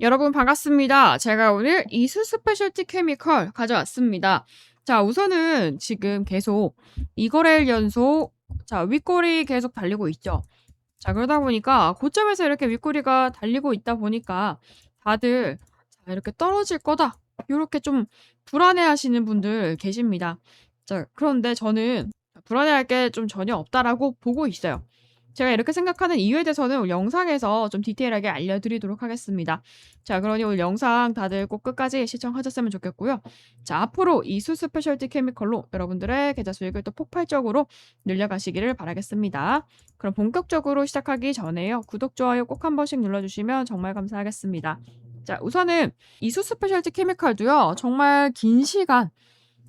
여러분 반갑습니다. 제가 오늘 이수 스페셜티 케미컬 가져왔습니다. 자, 우선은 지금 계속 이거래일 연속 자, 윗골이 계속 달리고 있죠. 자, 그러다 보니까 고점에서 이렇게 윗골이가 달리고 있다 보니까 다들 자, 이렇게 떨어질 거다. 요렇게 좀 불안해 하시는 분들 계십니다. 자, 그런데 저는 불안해할 게 좀 전혀 없다라고 보고 있어요. 제가 이렇게 생각하는 이유에 대해서는 오늘 영상에서 좀 디테일하게 알려드리도록 하겠습니다. 자, 그러니 오늘 영상 다들 꼭 끝까지 시청하셨으면 좋겠고요. 자, 앞으로 이수 스페셜티 케미컬로 여러분들의 계좌 수익을 또 폭발적으로 늘려가시기를 바라겠습니다. 그럼 본격적으로 시작하기 전에요. 구독, 좋아요 꼭 한 번씩 눌러주시면 정말 감사하겠습니다. 자, 우선은 이수 스페셜티 케미컬도요. 정말 긴 시간,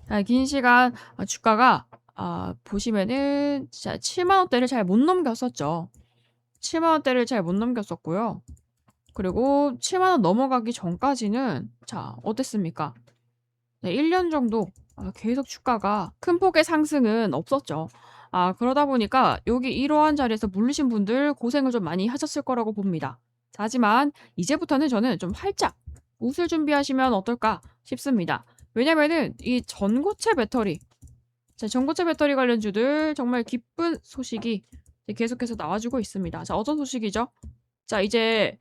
아, 긴 시간 아, 주가가 아 보시면은 진짜 7만 원대를 잘 못 넘겼었죠. 7만 원대를 잘 못 넘겼었고요. 그리고 7만 원 넘어가기 전까지는 자 어땠습니까? 네 1년 정도 아 계속 주가가 큰 폭의 상승은 없었죠. 아 그러다 보니까 여기 이러한 자리에서 물리신 분들 고생을 좀 많이 하셨을 거라고 봅니다. 자 하지만 이제부터는 저는 좀 활짝 웃을 준비하시면 어떨까 싶습니다. 왜냐면은 이 전고체 배터리 자, 전고체 배터리 관련주들 정말 기쁜 소식이 계속해서 나와주고 있습니다. 자, 어떤 소식이죠? 자, 이제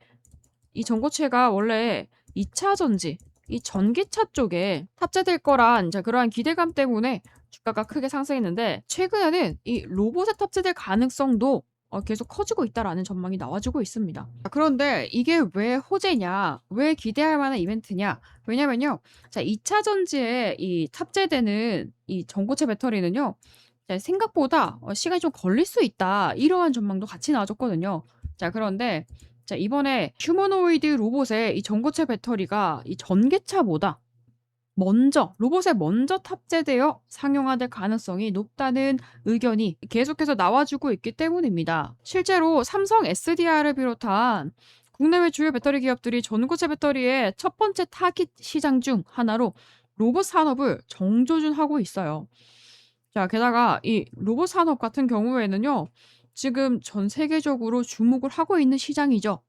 이 전고체가 원래 2차 전지, 이 전기차 쪽에 탑재될 거란 자, 그러한 기대감 때문에 주가가 크게 상승했는데 최근에는 이 로봇에 탑재될 가능성도 어, 계속 커지고 있다라는 전망이 나와주고 있습니다. 그런데 이게 왜 호재냐, 왜 기대할 만한 이벤트냐? 왜냐면요, 자 2차 전지에 이 탑재되는 이 전고체 배터리는요, 자, 생각보다 어, 시간이 좀 걸릴 수 있다 이러한 전망도 같이 나와줬거든요. 자 그런데 자 이번에 휴머노이드 로봇의 이 전고체 배터리가 이 전기차보다 먼저 로봇에 먼저 탑재되어 상용화될 가능성이 높다는 의견이 계속해서 나와주고 있기 때문입니다. 실제로 삼성 SDI를 비롯한 국내외 주요 배터리 기업들이 전고체 배터리의 첫 번째 타깃 시장 중 하나로 로봇 산업을 정조준하고 있어요. 자, 게다가 이 로봇 산업 같은 경우에는요, 지금 전 세계적으로 주목을 하고 있는 시장이죠.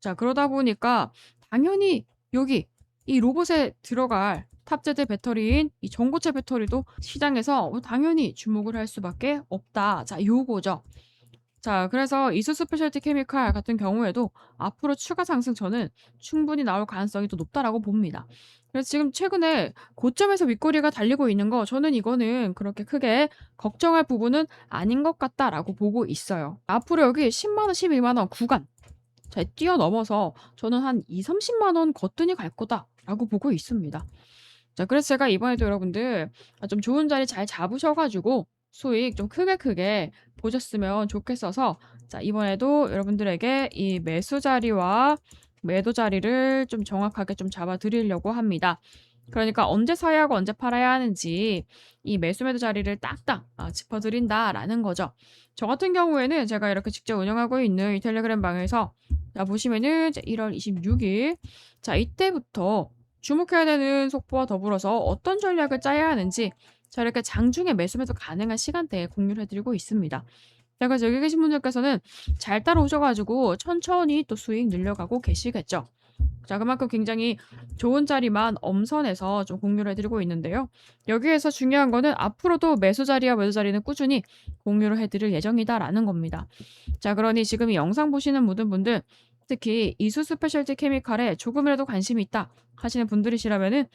자, 그러다 보니까 당연히 여기 이 로봇에 들어갈 탑재된 배터리인 이 전고체 배터리도 시장에서 당연히 주목을 할 수밖에 없다. 자, 요거죠. 자, 그래서 이수 스 페셜티 케미칼 같은 경우에도 앞으로 추가 상승 저는 충분히 나올 가능성이 더 높다라고 봅니다. 그래서 지금 최근에 고점에서 윗꼬리가 달리고 있는 거 저는 이거는 그렇게 크게 걱정할 부분은 아닌 것 같다라고 보고 있어요. 앞으로 여기 10만 원, 11만 원 구간 자, 뛰어넘어서 저는 한 2, 30만 원 거뜬히 갈 거다라고 보고 있습니다. 자, 그래서 제가 이번에도 여러분들 아, 좀 좋은 자리 잘 잡으셔 가지고 수익 좀 크게 크게 보셨으면 좋겠어서 자, 이번에도 여러분들에게 이 매수 자리와 매도 자리를 좀 정확하게 좀 잡아 드리려고 합니다. 그러니까 언제 사야 하고 언제 팔아야 하는지 이 매수 매도 자리를 딱딱 아, 짚어 드린다라는 거죠. 저 같은 경우에는 제가 이렇게 직접 운영하고 있는 이 텔레그램 방에서 자, 보시면은 1월 26일 자, 이때부터 주목해야 되는 속보와 더불어서 어떤 전략을 짜야 하는지 자 이렇게 장중에 매수매도 가능한 시간대에 공유를 해드리고 있습니다. 자 그래서 여기 계신 분들께서는 잘 따라오셔가지고 천천히 또 수익 늘려가고 계시겠죠. 자 그만큼 굉장히 좋은 자리만 엄선해서 좀 공유를 해드리고 있는데요. 여기에서 중요한 거는 앞으로도 매수 자리와 매도 자리는 꾸준히 공유를 해드릴 예정이다라는 겁니다. 자 그러니 지금 이 영상 보시는 모든 분들 특히 이수 스페셜티 케미칼에 조금이라도 관심이 있다 하시는 분들이시라면은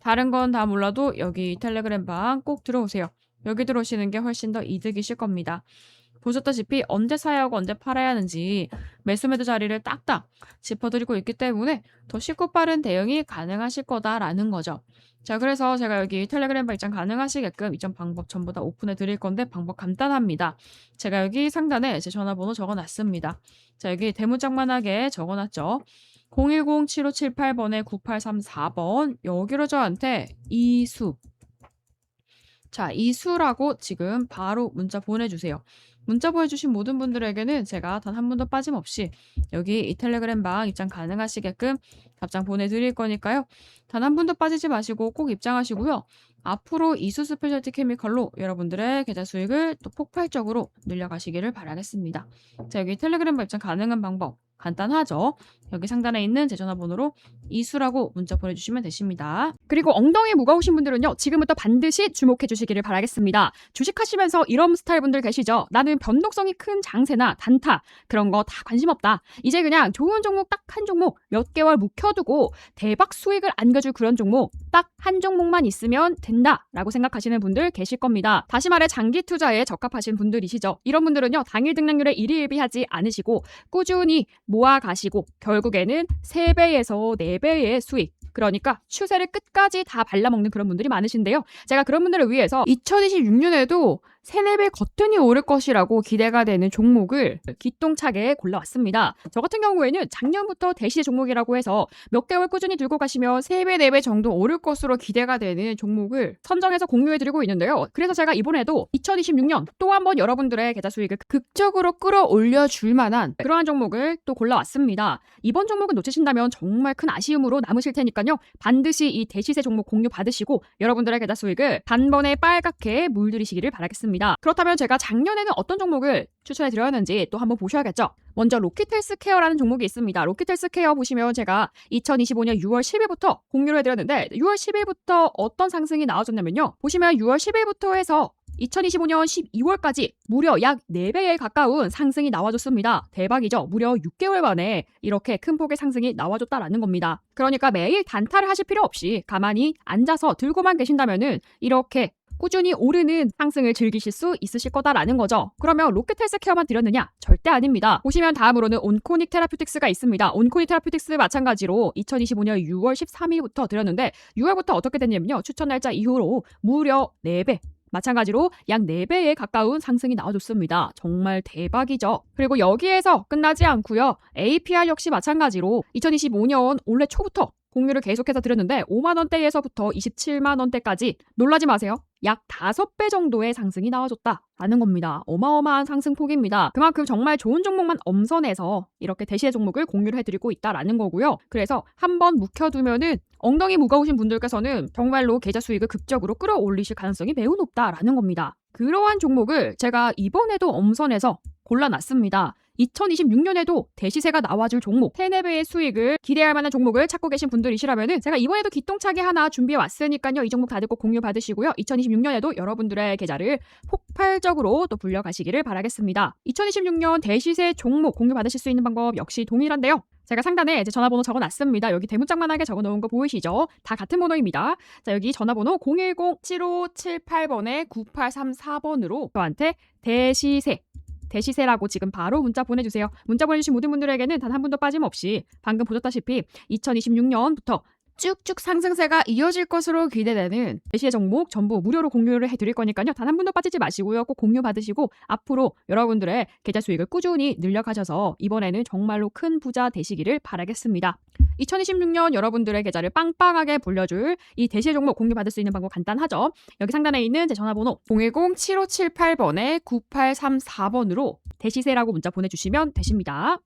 다른 건 다 몰라도 여기 텔레그램 방 꼭 들어오세요. 여기 들어오시는 게 훨씬 더 이득이실 겁니다. 보셨다시피 언제 사야 하고 언제 팔아야 하는지 매수 매도 자리를 딱딱 짚어드리고 있기 때문에 더 쉽고 빠른 대응이 가능하실 거다라는 거죠. 자, 그래서 제가 여기 텔레그램 바 입장 가능하시게끔 이전 방법 전부 다 오픈해 드릴 건데 방법 간단합니다. 제가 여기 상단에 제 전화번호 적어 놨습니다. 자, 여기 대문짝만하게 적어 놨죠. 010-7578번에 9834번 여기로 저한테 이수 자, 이수라고 지금 바로 문자 보내주세요. 문자 보내주신 모든 분들에게는 제가 단 한 분도 빠짐없이 여기 이 텔레그램 방 입장 가능하시게끔 답장 보내드릴 거니까요. 단 한 분도 빠지지 마시고 꼭 입장하시고요. 앞으로 이수 스페셜티 케미컬로 여러분들의 계좌 수익을 또 폭발적으로 늘려가시기를 바라겠습니다. 자, 여기 텔레그램 방 입장 가능한 방법 간단하죠. 여기 상단에 있는 제 전화번호로 이수라고 문자 보내주시면 되십니다. 그리고 엉덩이 무거우신 분들은요, 지금부터 반드시 주목해 주시기를 바라겠습니다. 주식하시면서 이런 스타일 분들 계시죠? 나는 변동성이 큰 장세나 단타, 그런 거 다 관심 없다. 이제 그냥 좋은 종목 딱 한 종목 몇 개월 묵혀두고 대박 수익을 안겨줄 그런 종목 딱 한 종목만 있으면 된다라고 생각하시는 분들 계실 겁니다. 다시 말해 장기 투자에 적합하신 분들이시죠. 이런 분들은요, 당일 등락률에 일희일비하지 않으시고 꾸준히 모아 가시고 결국에는 3배에서 4배의 수익 그러니까 추세를 끝까지 다 발라먹는 그런 분들이 많으신데요. 제가 그런 분들을 위해서 2026년에도 3, 4배 거뜬히 오를 것이라고 기대가 되는 종목을 기똥차게 골라왔습니다. 저 같은 경우에는 작년부터 대시 종목이라고 해서 몇 개월 꾸준히 들고 가시면 3배, 4배 정도 오를 것으로 기대가 되는 종목을 선정해서 공유해드리고 있는데요. 그래서 제가 이번에도 2026년 또 한번 여러분들의 계좌 수익을 극적으로 끌어올려 줄 만한 그러한 종목을 또 골라왔습니다. 이번 종목은 놓치신다면 정말 큰 아쉬움으로 남으실 테니까요. 반드시 이 대시세 종목 공유 받으시고 여러분들의 계좌 수익을 단번에 빨갛게 물들이시기를 바라겠습니다. 그렇다면 제가 작년에는 어떤 종목을 추천해 드렸는지 또 한번 보셔야겠죠. 먼저 로키텔스케어라는 종목이 있습니다. 로키텔스케어 보시면 제가 2025년 6월 10일부터 공유를 해드렸는데 6월 10일부터 어떤 상승이 나와줬냐면요. 보시면 6월 10일부터 해서 2025년 12월까지 무려 약 4배에 가까운 상승이 나와줬습니다. 대박이죠? 무려 6개월 만에 이렇게 큰 폭의 상승이 나와줬다라는 겁니다. 그러니까 매일 단타를 하실 필요 없이 가만히 앉아서 들고만 계신다면은 이렇게 꾸준히 오르는 상승을 즐기실 수 있으실 거다라는 거죠. 그러면 로켓 헬스 케어만 드렸느냐? 절대 아닙니다. 보시면 다음으로는 온코닉 테라퓨틱스가 있습니다. 온코닉 테라퓨틱스 마찬가지로 2025년 6월 13일부터 드렸는데 6월부터 어떻게 됐냐면요. 추천 날짜 이후로 무려 4배 마찬가지로 약 4배에 가까운 상승이 나와줬습니다. 정말 대박이죠. 그리고 여기에서 끝나지 않고요. APR 역시 마찬가지로 2025년 올해 초부터 공유를 계속해서 드렸는데 5만 원대에서부터 27만 원대까지 놀라지 마세요. 약 5배 정도의 상승이 나와줬다라는 겁니다. 어마어마한 상승폭입니다. 그만큼 정말 좋은 종목만 엄선해서 이렇게 대시의 종목을 공유를 해드리고 있다라는 거고요. 그래서 한번 묵혀두면은 엉덩이 무거우신 분들께서는 정말로 계좌 수익을 극적으로 끌어올리실 가능성이 매우 높다라는 겁니다. 그러한 종목을 제가 이번에도 엄선해서 골라놨습니다. 2026년에도 대시세가 나와줄 종목, 3, 4배의 수익을 기대할 만한 종목을 찾고 계신 분들이시라면 제가 이번에도 기똥차게 하나 준비해 왔으니까요. 이 종목 다들 꼭 공유 받으시고요. 2026년에도 여러분들의 계좌를 폭발적으로 또 불려가시기를 바라겠습니다. 2026년 대시세 종목 공유 받으실 수 있는 방법 역시 동일한데요. 제가 상단에 제 전화번호 적어놨습니다. 여기 대문짝만하게 적어놓은 거 보이시죠? 다 같은 번호입니다. 자 여기 전화번호 010-7578번에 9834번으로 저한테 대시세 대시세라고 지금 바로 문자 보내주세요. 문자 보내주신 모든 분들에게는 단 한 분도 빠짐없이 방금 보셨다시피 2026년부터 쭉쭉 상승세가 이어질 것으로 기대되는 대시의 종목 전부 무료로 공유를 해드릴 거니까요. 단 한 분도 빠지지 마시고요. 꼭 공유 받으시고 앞으로 여러분들의 계좌 수익을 꾸준히 늘려가셔서 이번에는 정말로 큰 부자 되시기를 바라겠습니다. 2026년 여러분들의 계좌를 빵빵하게 불려줄 이 대시의 종목 공유 받을 수 있는 방법 간단하죠. 여기 상단에 있는 제 전화번호 010-7578번에 9834번으로 대시세라고 문자 보내주시면 되십니다.